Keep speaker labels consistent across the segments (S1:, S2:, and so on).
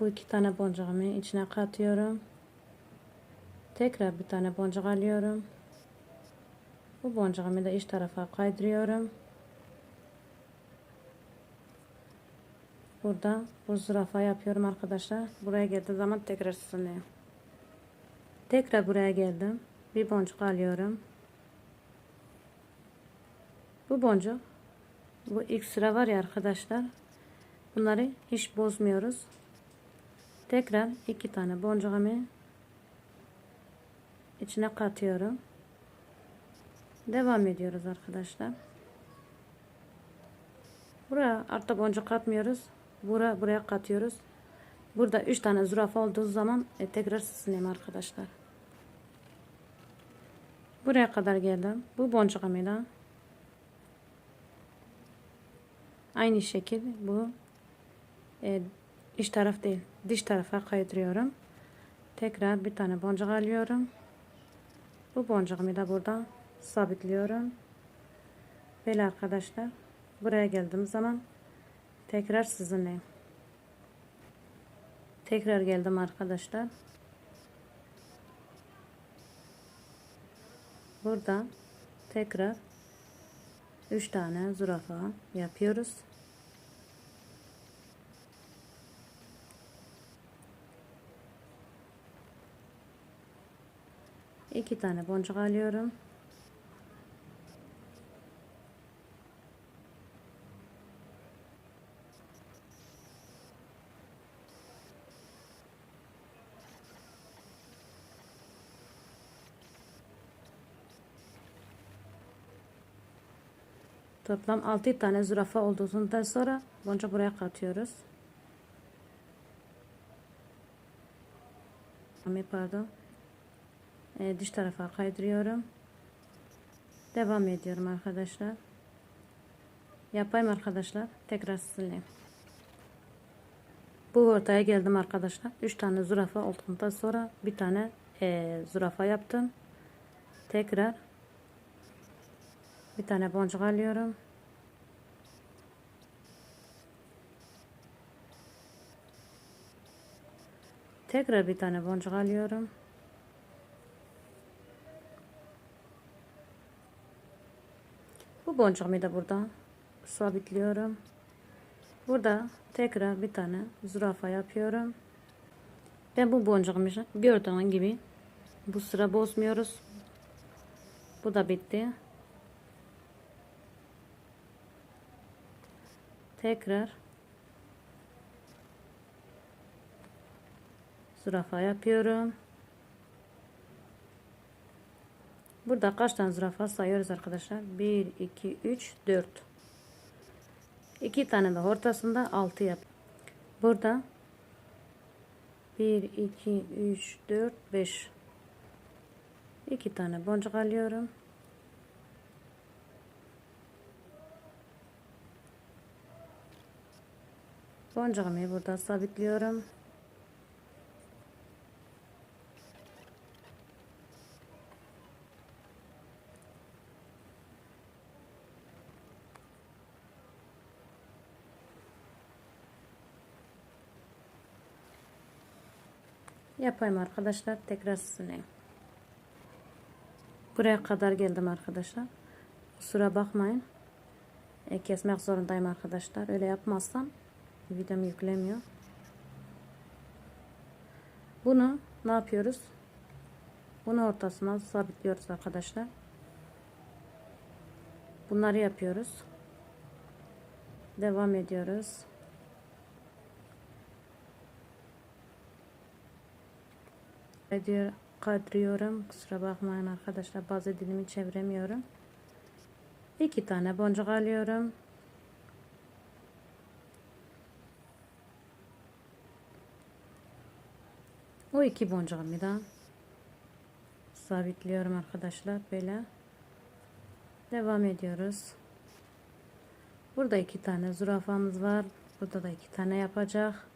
S1: Bu iki tane boncuğumu içine katıyorum. Tekrar bir tane boncuk alıyorum. Bu boncuğumu da iç tarafa kaydırıyorum. Burada bu zürafa yapıyorum arkadaşlar. Buraya geldiği zaman tekrar sizinleyim. Tekrar buraya geldim. Bir boncuk alıyorum. Bu boncuk bu ilk sıra var ya arkadaşlar. Bunları hiç bozmuyoruz. Tekrar iki tane boncuğumu içine katıyorum. Devam ediyoruz arkadaşlar. Buraya artık boncuk katmıyoruz. Buraya buraya katıyoruz. Burada 3 tane zürafa olduğu zaman e, tekrar sizinleyim arkadaşlar. Buraya kadar geldim. Bu boncuğumu da aynı şekil bu e, iç taraf değil dış tarafa kaydırıyorum. Tekrar bir tane boncuk alıyorum. Bu boncuğumu da burada sabitliyorum. Böyle arkadaşlar. Buraya geldiğim zaman tekrar sizinleyim. Tekrar geldim arkadaşlar. Burada tekrar 3 tane zürafa yapıyoruz. İki tane boncuk alıyorum. Toplam 6 tane zürafa olduğundan sonra boncuk buraya katıyoruz. Pardon. Ee, dış tarafa kaydırıyorum. Devam ediyorum arkadaşlar. Yapayım arkadaşlar. Tekrar sizinle. Bu ortaya geldim arkadaşlar. 3 tane zürafa olduktan sonra bir tane e, zürafa yaptım. Tekrar bir tane boncuk alıyorum. Tekrar bir tane boncuk alıyorum. Bu boncuğumu da burada sabitliyorum. Burada tekrar bir tane zürafa yapıyorum. Ben bu boncuğumu gördüğün gibi bu sıra bozmuyoruz. Bu da bitti. Tekrar zürafa yapıyorum. Burada kaç tane zürafa sayıyoruz arkadaşlar? 1, 2, 3, 4. 2 tane de ortasında 6 yap. Burada 1, 2, 3, 4, 5. 2 tane boncuk alıyorum. Boncuğumu burada sabitliyorum. Yapayım arkadaşlar. Tekrar sizinle. Buraya kadar geldim arkadaşlar. Kusura bakmayın. E, kesmek zorundayım arkadaşlar. Öyle yapmazsam videom yüklemiyor. Bunu ne yapıyoruz? Bunu ortasına sabitliyoruz arkadaşlar. Bunları yapıyoruz. Devam ediyoruz. Ediyor, kadriyorum. Kusura bakmayın arkadaşlar. Bazı dilimi çeviremiyorum. İki tane boncuk alıyorum. O iki boncuğumu da sabitliyorum arkadaşlar. Böyle. Devam ediyoruz. Burada iki tane zürafamız var. Burada da iki tane yapacak.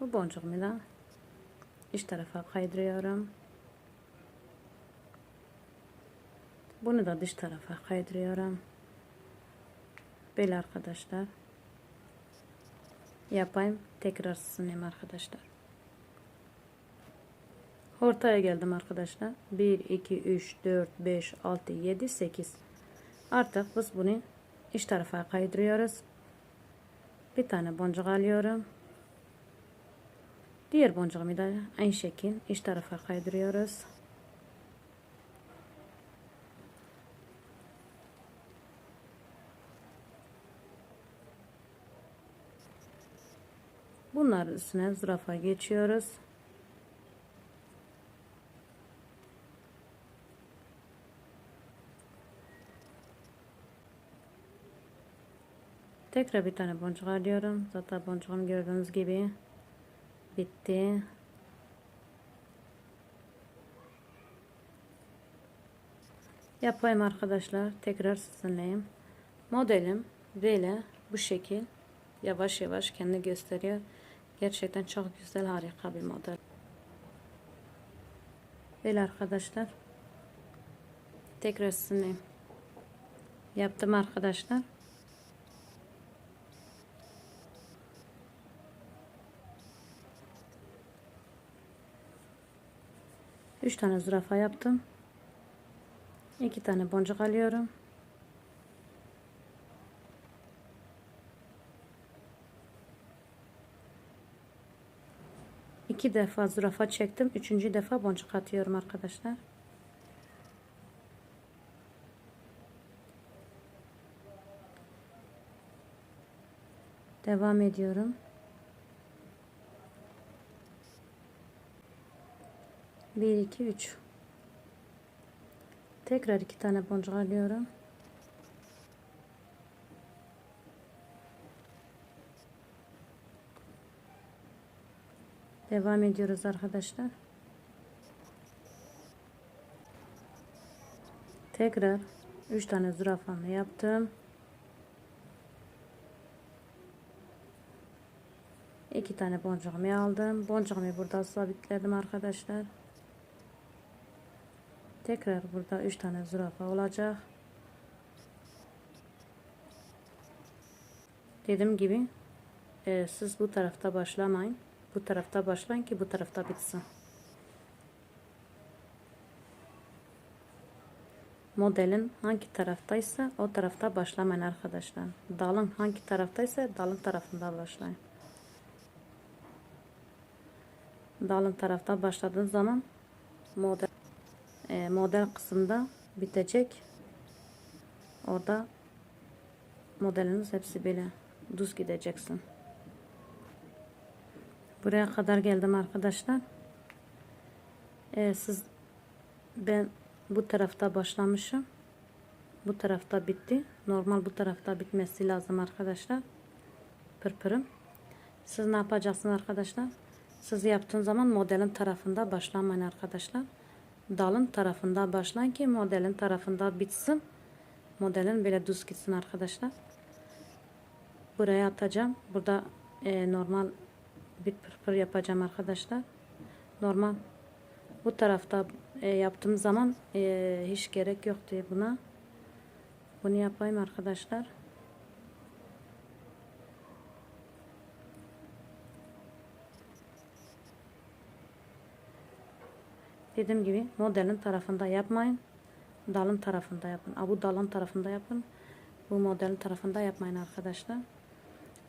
S1: Bu boncuğumu da iç tarafa kaydırıyorum. Bunu da dış tarafa kaydırıyorum. Böyle arkadaşlar. Yapayım. Tekrar sınayım arkadaşlar. Ortaya geldim arkadaşlar. 1, 2, 3, 4, 5, 6, 7, 8. Artık biz bunu iç tarafa kaydırıyoruz. Bir tane boncuk alıyorum. Diğer boncuğumu da aynı şekil iç tarafa kaydırıyoruz. Bunların üstüne zürafa geçiyoruz. Tekrar bir tane boncuk alıyorum. Zaten boncuğum gördüğünüz gibi bitti. Yapayım arkadaşlar. Tekrar sizinleyim. Modelim böyle bu şekil yavaş yavaş kendi gösteriyor. Gerçekten çok güzel harika bir model. Böyle arkadaşlar. Tekrar sizinleyim. Yaptım arkadaşlar. Üç tane zürafa yaptım. İki tane boncuk alıyorum. İki defa zürafa çektim. Üçüncü defa boncuk atıyorum arkadaşlar. Devam ediyorum. Bir, iki, üç. Tekrar iki tane boncuk alıyorum. Devam ediyoruz arkadaşlar. Tekrar 3 tane zürafamı yaptım. 2 tane boncuğumu aldım. Boncuğumu burada sabitledim arkadaşlar. Tekrar burada 3 tane zürafa olacak. Dediğim gibi e, siz bu tarafta başlamayın. Bu tarafta başlayın ki bu tarafta bitsin. Modelin hangi taraftaysa o tarafta başlamayın arkadaşlar. Dalın hangi taraftaysa dalın tarafında başlayın. Dalın tarafta başladığınız zaman model model kısımda bitecek. Orada modeliniz hepsi böyle düz gideceksin. Buraya kadar geldim arkadaşlar. Ee, siz ben bu tarafta başlamışım. Bu tarafta bitti. Normal bu tarafta bitmesi lazım arkadaşlar. Pırpırım. Siz ne yapacaksınız arkadaşlar? Siz yaptığın zaman modelin tarafında başlamayın arkadaşlar. Dalın tarafında başlayın ki modelin tarafında bitsin. Modelin böyle düz gitsin arkadaşlar. Buraya atacağım. Burada e, normal bir pırpır yapacağım arkadaşlar. Normal bu tarafta e, yaptığım zaman e, hiç gerek yoktu buna. Bunu yapayım arkadaşlar. Dediğim gibi modelin tarafında yapmayın. Dalın tarafında yapın. Bu dalın tarafında yapın. Bu modelin tarafında yapmayın arkadaşlar.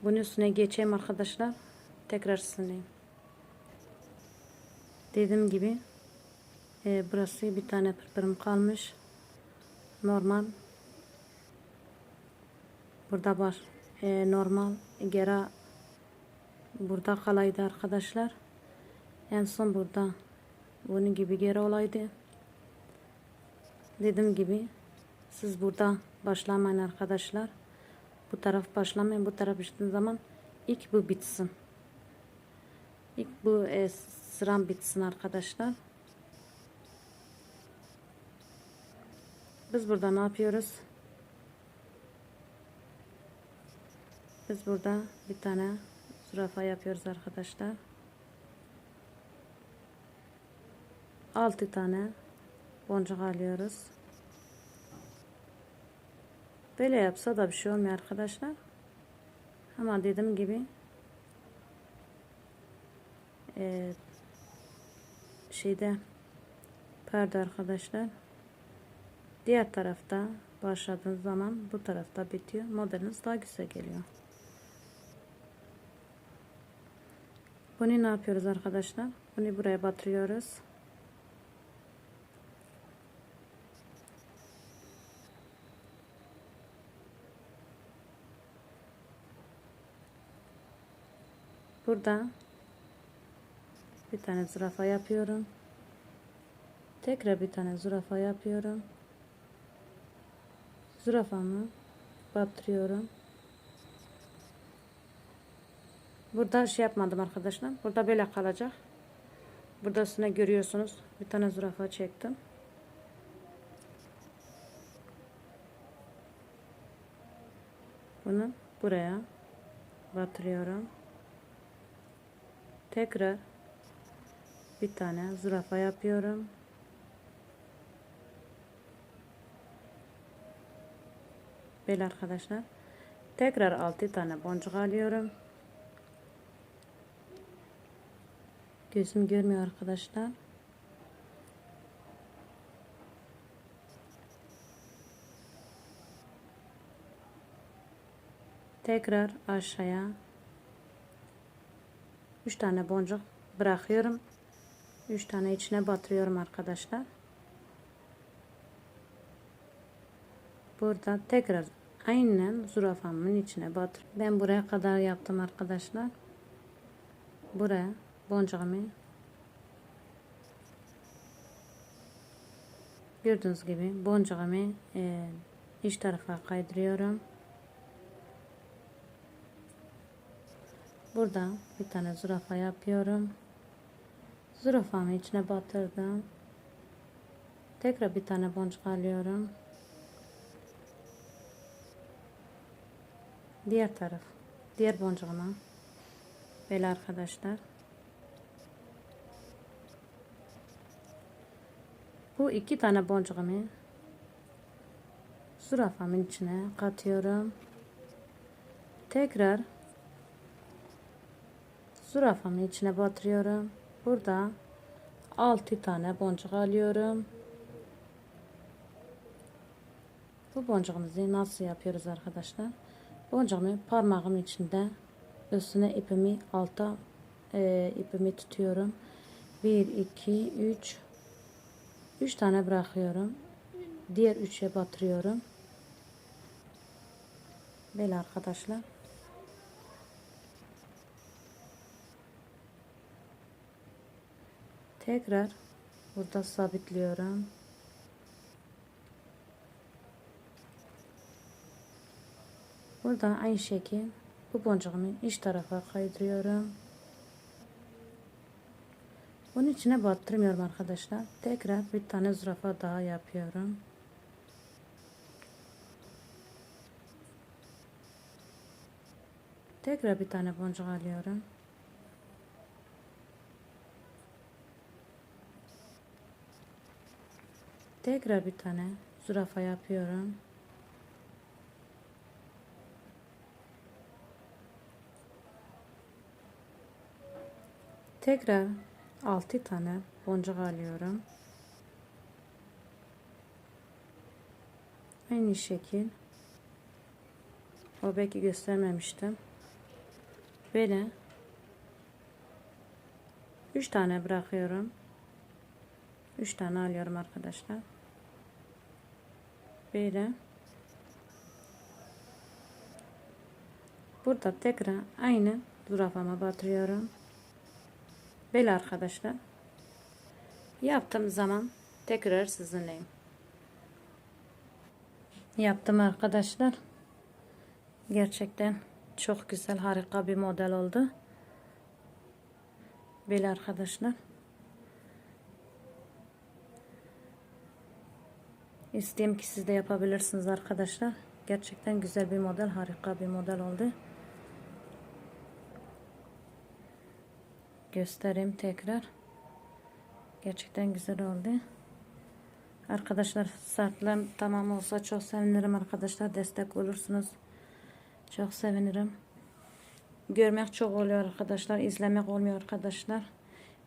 S1: Bunun üstüne geçeyim arkadaşlar. Tekrar sileyim. Dediğim gibi e, burası bir tane pırpırım kalmış. Normal. Burada var. E, normal. Gera burada kalaydı arkadaşlar. En son burada bunun gibi geri olaydı. Dediğim gibi siz burada başlamayın arkadaşlar. Bu taraf başlamayın. Bu taraf bittiği zaman ilk bu bitsin. İlk bu e, sıram bitsin arkadaşlar. Biz burada ne yapıyoruz? Biz burada bir tane zürafa yapıyoruz arkadaşlar. 6 tane boncuk alıyoruz. Böyle yapsa da bir şey olmuyor arkadaşlar. Ama dediğim gibi e, şeyde perde arkadaşlar diğer tarafta başladığınız zaman bu tarafta bitiyor. Modeliniz daha güzel geliyor. Bunu ne yapıyoruz arkadaşlar? Bunu buraya batırıyoruz. Burada bir tane zürafa yapıyorum. Tekrar bir tane zürafa yapıyorum. Zürafamı batırıyorum. Burada şey yapmadım arkadaşlar. Burada böyle kalacak. Burada üstüne görüyorsunuz. Bir tane zürafa çektim. Bunu buraya batırıyorum. Tekrar bir tane zürafa yapıyorum. Böyle arkadaşlar. Tekrar 6 tane boncuk alıyorum. Gözüm görmüyor arkadaşlar. Tekrar aşağıya 3 tane boncuk bırakıyorum. 3 tane içine batırıyorum arkadaşlar. Burada tekrar aynen zürafamın içine batır. Ben buraya kadar yaptım arkadaşlar. Buraya boncuğumu gördüğünüz gibi boncuğumu e, iç tarafa kaydırıyorum. Burada bir tane zürafa yapıyorum. Zürafamı içine batırdım. Tekrar bir tane boncuk alıyorum. Diğer taraf. Diğer boncuğuma. Böyle arkadaşlar. Bu iki tane boncuğumu zürafamın içine katıyorum. Tekrar zürafamın içine batırıyorum. Burada 6 tane boncuk alıyorum. Bu boncuğumuzu nasıl yapıyoruz arkadaşlar? Boncuğumu parmağım içinde üstüne ipimi alta e, ipimi tutuyorum. 1 2 3 3 tane bırakıyorum. Diğer 3'e batırıyorum. Böyle arkadaşlar. Tekrar burada sabitliyorum. Burada aynı şekil bu boncuğumu iç tarafa kaydırıyorum. Bunun içine battırmıyorum arkadaşlar. Tekrar bir tane zürafa daha yapıyorum. Tekrar bir tane boncuk alıyorum. Tekrar bir tane zürafa yapıyorum. Tekrar 6 tane boncuk alıyorum. Aynı şekil. O belki göstermemiştim. Böyle 3 tane bırakıyorum. 3 tane alıyorum arkadaşlar. Böyle. Burada tekrar aynı zürafama batırıyorum. Böyle arkadaşlar. Yaptığım zaman tekrar sizinleyim. Yaptım arkadaşlar. Gerçekten çok güzel harika bir model oldu. Böyle arkadaşlar. İsteyim ki siz de yapabilirsiniz arkadaşlar. Gerçekten güzel bir model, harika bir model oldu. Göstereyim tekrar. Gerçekten güzel oldu. Arkadaşlar saatlerim tamam olsa çok sevinirim arkadaşlar. Destek olursunuz. Çok sevinirim. Görmek çok oluyor arkadaşlar. izlemek olmuyor arkadaşlar.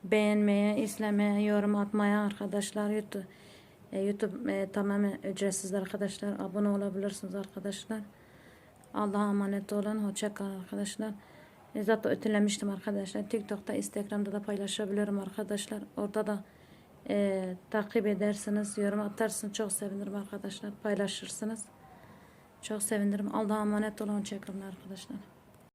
S1: Beğenmeye, izlemeye, yorum atmaya arkadaşlar. YouTube, e, YouTube e, tamamen ücretsiz arkadaşlar. Abone olabilirsiniz arkadaşlar. Allah'a emanet olun. Hoşça kalın arkadaşlar. E, Zaten ötelemiştim arkadaşlar. TikTok'ta, Instagram'da da paylaşabiliyorum arkadaşlar. Orada da e, takip edersiniz, yorum atarsınız. Çok sevinirim arkadaşlar. Paylaşırsınız. Çok sevinirim. Allah'a emanet olun. Hoşça kalın arkadaşlar.